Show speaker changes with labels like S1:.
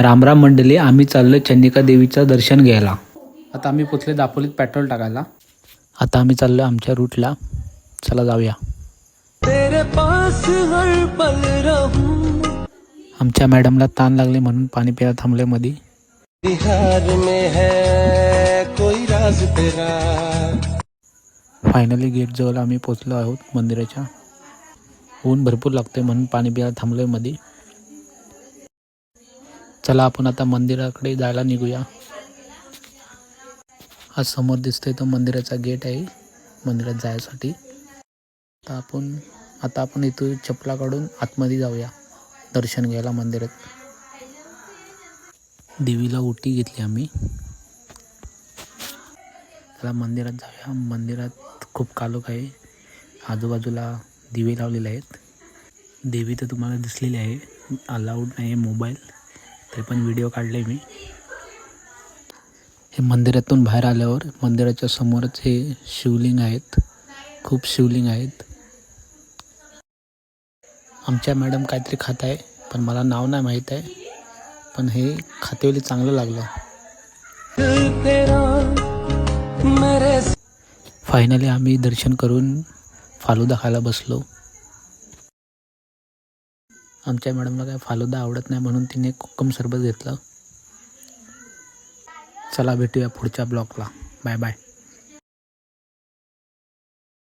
S1: रामराम मंडळी आम्ही चाललो चंडिका देवीचं दर्शन घ्यायला. आता आम्ही पोचले दापोलीत पेट्रोल टाकायला. आता आम्ही चाललो आमच्या रूटला चला जाऊया. आमच्या मॅडमला ताण लागले म्हणून पाणी प्यायला थांबले मध्ये
S2: बिहार में कोई राज तेरा.
S1: फायनली गेट जवळ आम्ही पोचलो आहोत मंदिराच्या. ऊन भरपूर लागते म्हणून पाणी प्यायला थांबलोयमध्ये चला आपण आता मंदिराकडे जायला निघूया. आज समोर दिसतोय तो मंदिराचा गेट आहे मंदिरात जायसाठी. आता आपण आता आपण इथून चपला काढून आतमध्ये जाऊया दर्शन घ्यायला मंदिरात. देवीला ओटी घेतली आम्ही. चला मंदिरात जाऊया. मंदिरात खूप कालोख आहे. आजूबाजूला दिवे लावलेले आहेत. देवी तर तुम्हाला दिसलेली आहे. अलाउड नाही आहे मोबाईल. तरी पण व्हिडिओ काढले मी. हे मंदिरातून बाहेर आल्यावर मंदिराच्या समोरच हे शिवलिंग आहेत. खूप शिवलिंग आहेत. आमच्या मॅडम काहीतरी खात आहे पण मला नाव नाही माहीत आहे. पण हे खातेवेळी चांगलं लागलं. फायनली आम्ही दर्शन करून फालुदा खायला बसलो. आमच्या मॅडमला काय फालुदा आवडत नाही म्हणून तिने कोकम सरबत घेतलं. चला भेटूया पुढच्या ब्लॉकला बाय बाय.